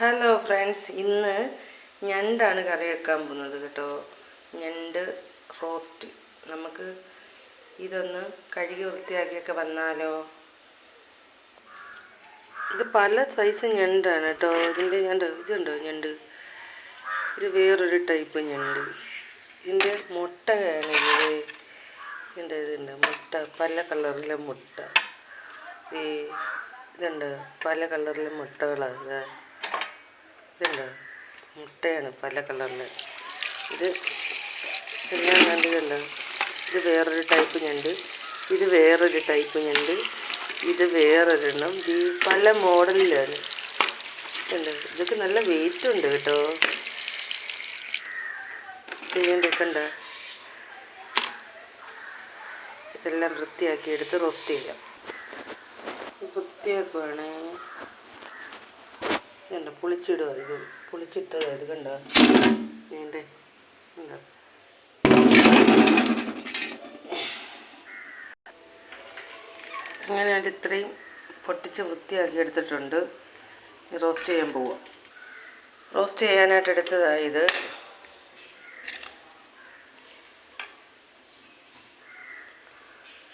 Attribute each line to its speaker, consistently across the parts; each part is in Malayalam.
Speaker 1: ഹലോ ഫ്രണ്ട്സ് ഇന്ന് ഞണ്ടാണ് കറി വെക്കാൻ പോകുന്നത് കേട്ടോ. ഞണ്ട് റോസ്റ്റ് നമുക്ക് ഇതൊന്ന് കഴുകി വൃത്തിയാക്കിയൊക്കെ വന്നാലോ? ഇത് പല സൈസ് ഞണ്ടാണ് കേട്ടോ. ഇതിന്റെ ഞണ്ട് ഇതുണ്ടോ ഞണ്ട്? ഇത് വേറൊരു ടൈപ്പ് ഞണ്ട്. ഇതിന്റെ മുട്ടയാണ് ഇത്. ഇതിന്റെ ഇതുണ്ട്. മുട്ട. പല കളറിലെ മുട്ട. ഈ ഇതുണ്ട്. പല കളറിലെ മുട്ടകളാണ് ഇതുണ്ട് മുട്ടയാണ് പല കളറിൽ ഇത് എല്ലാം കണ്ടതല്ല ഇത് വേറൊരു ടൈപ്പ് ഞണ്ട്. ഇത് വേറൊരു ടൈപ്പ് ഞണ്ട്. ഇത് വേറൊരെണ്ണം. ഈ പല മോഡലിലാണ്. ഉണ്ട് ഇതൊക്കെ നല്ല വെയിറ്റ് ഉണ്ട് കേട്ടോ. ഇതിന്റെ കണ്ട? ഇതെല്ലാം വൃത്തിയാക്കി എടുത്ത് റോസ്റ്റ് ചെയ്യാം. വൃത്തിയാക്കുവാണേ. കണ്ട പുളിച്ചിടുക ഇത് പുളിച്ചിട്ടത് ഇത് കണ്ട? നീണ്ടേ എന്താ അങ്ങനെ ഞാൻ ഇത്രയും പൊട്ടിച്ച് വൃത്തിയാക്കി എടുത്തിട്ടുണ്ട്. റോസ്റ്റ് ചെയ്യാൻ പോവാം. റോസ്റ്റ് ചെയ്യാനായിട്ട് എടുത്തതായി ഇത്.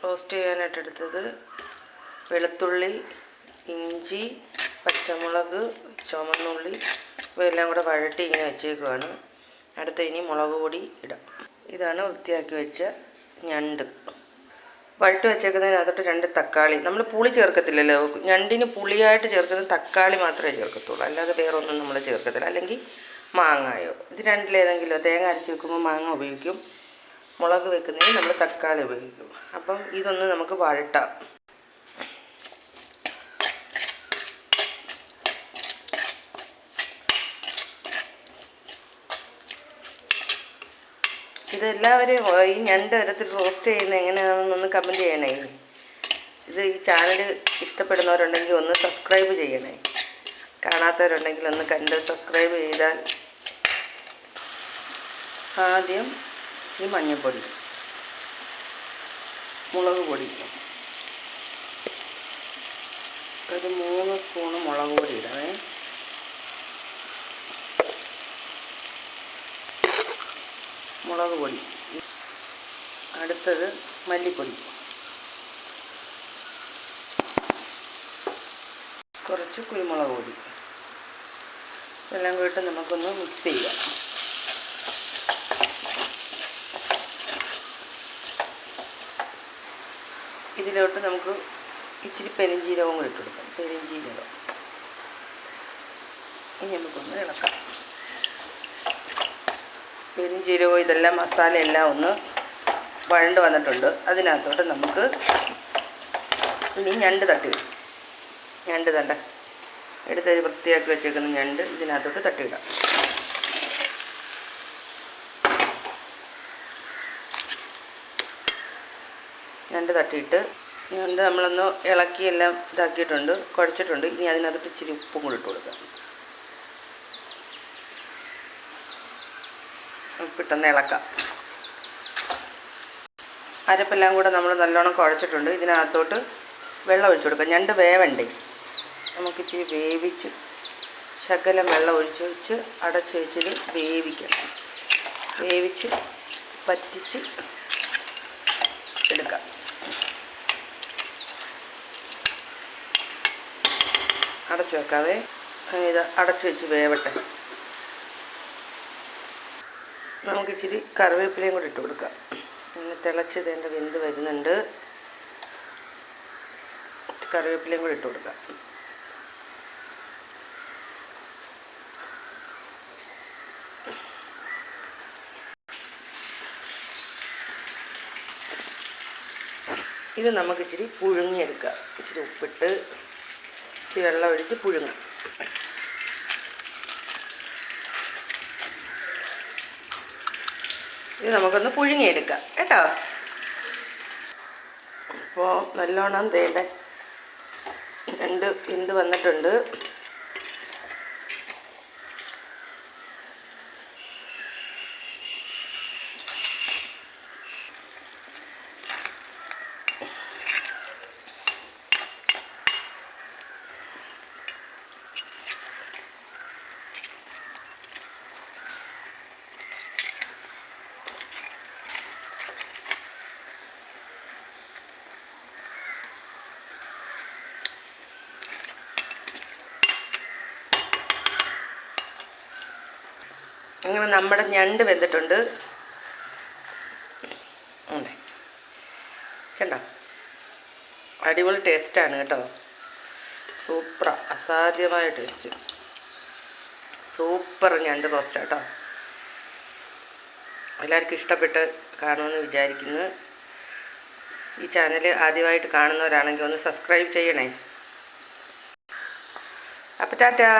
Speaker 1: റോസ്റ്റ് ചെയ്യാനായിട്ട് എടുത്തത് വെളുത്തുള്ളി ഇഞ്ചി പച്ചമുളക് ചുമന്നുള്ളി ഇവയെല്ലാം കൂടെ വഴട്ടി ഇങ്ങനെ വെച്ചേക്കുവാണ്. അടുത്ത ഇനി മുളക് പൊടി ഇടാം. ഇതാണ് വൃത്തിയാക്കി വെച്ച ഞണ്ട്. വഴട്ടി വെച്ചേക്കുന്നതിനകത്തോട്ട് രണ്ട് തക്കാളി. നമ്മൾ പുളി ചേർക്കത്തില്ലല്ലോ. ഞണ്ടിന് പുളിയായിട്ട് ചേർക്കുന്ന തക്കാളി മാത്രമേ ചേർക്കത്തുള്ളൂ. അല്ലാതെ വേറെ ഒന്നും നമ്മൾ ചേർക്കത്തില്ല. അല്ലെങ്കിൽ മാങ്ങായോ. ഇത് രണ്ടിലേതെങ്കിലും തേങ്ങ അരച്ച് വെക്കുമ്പോൾ മാങ്ങ ഉപയോഗിക്കും. മുളക് വെക്കുന്നതിന് നമ്മൾ തക്കാളി ഉപയോഗിക്കും. അപ്പം ഇതൊന്ന് നമുക്ക് വഴട്ടാം. ഇതെല്ലാവരും ഈ ഞണ്ട് തരത്തിൽ റോസ്റ്റ് ചെയ്യുന്നത് എങ്ങനെയാണെന്നൊന്ന് കമന്റ് ചെയ്യണേ. ഇത് ഈ ചാനൽ ഇഷ്ടപ്പെടുന്നവരുണ്ടെങ്കിൽ ഒന്ന് സബ്സ്ക്രൈബ് ചെയ്യണേ. കാണാത്തവരുണ്ടെങ്കിൽ ഒന്ന് കണ്ട് സബ്സ്ക്രൈബ് ചെയ്താൽ ആദ്യം ഈ മഞ്ഞൾപ്പൊടി മുളക് പൊടി ഒരു മൂന്ന് സ്പൂണ് മുളക് പൊടി ഇടണേ. മുളക് പൊടി. അടുത്തത് മല്ലിപ്പൊടി. കുറച്ച് കുരുമുളക് പൊടി. എല്ലാം കൂടി നമുക്കൊന്ന് മിക്സ് ചെയ്യാം. ഇതിലോട്ട് നമുക്ക് ഇച്ചിരി പെരിഞ്ജീരകവും കൂടി ഇട്ട് കൊടുക്കാം. പെരിഞ്ജീരകം ഇനി നമുക്കൊന്ന് ഇളക്കാം. പെരിഞ്ജീരകവും ഇതെല്ലാം മസാല എല്ലാം ഒന്ന് വഴണ്ട് വന്നിട്ടുണ്ട്. അതിനകത്തോട്ട് നമുക്ക് ഇനി ഞണ്ട് തട്ടി ഇടും ഞണ്ട് തണ്ട. എടുത്തൊരു വൃത്തിയാക്കി വെച്ചേക്കുന്ന ഞണ്ട് ഇതിനകത്തോട്ട് തട്ടിയിടാം ഞണ്ട് തട്ടിയിട്ട് ഞണ്ട് നമ്മളൊന്ന് ഇളക്കി എല്ലാം ഇതാക്കിയിട്ടുണ്ട് കുഴച്ചിട്ടുണ്ട്. ഇനി അതിനകത്തോട്ട് ഇച്ചിരി ഉപ്പും കൂടി ഇട്ട് കൊടുക്കാം. ഉപ്പിട്ടൊന്ന് ഇളക്കാം. അരപ്പെല്ലാം കൂടെ നമ്മൾ നല്ലോണം കുഴച്ചിട്ടുണ്ട്. ഇതിനകത്തോട്ട് വെള്ളം ഒഴിച്ചു കൊടുക്കാം. ഞണ്ട് വേവണ്ടേ? നമുക്ക് ഇച്ചിരി വേവിച്ച് ശകലം വെള്ളം ഒഴിച്ച് വെച്ച് അടച്ച് വെച്ചിട്ട് വേവിക്കണം. വേവിച്ച് പറ്റിച്ച് എടുക്കാം. അടച്ച് വെക്കാവേ. ഇത് അടച്ച് വെച്ച് വേവട്ടെ. നമുക്ക് ഇച്ചിരി കറിവേപ്പിലയും കൂടി ഇട്ട് കൊടുക്കാം. ഇങ്ങനെ തിളച്ച് എന്റെ വെന്ത് വരുന്നുണ്ട്. കറിവേപ്പിലയും കൂടി ഇട്ട് കൊടുക്കാം. ഇത് നമുക്ക് ഇച്ചിരി പുഴുങ്ങിയെടുക്കാം. ഇച്ചിരി ഉപ്പിട്ട് ഇച്ചിരി വെള്ളം ഒഴിച്ച് പുഴുങ്ങാം. ഇത് നമുക്കൊന്ന് പുഴുങ്ങിയെടുക്കാം. കേട്ടോ? അപ്പോൾ നല്ലോണം തേണ്ട രണ്ട് എന്ത് വന്നിട്ടുണ്ട്. അങ്ങനെ നമ്മുടെ ഞണ്ട് വെന്തിട്ടുണ്ട്. കണ്ടോ? അടിപൊളി ടേസ്റ്റാണ് കേട്ടോ. സൂപ്പർ അസാധ്യമായ ടേസ്റ്റ് സൂപ്പർ ഞണ്ട് റോസ്റ്റ് കേട്ടോ. എല്ലാവർക്കും ഇഷ്ടപ്പെട്ട് കാണുമെന്ന് വിചാരിക്കുന്നു. ഈ ചാനൽ ആദ്യമായിട്ട് കാണുന്നവരാണെങ്കിൽ ഒന്ന് സബ്സ്ക്രൈബ് ചെയ്യണേ. അപ്പം ടാറ്റാ.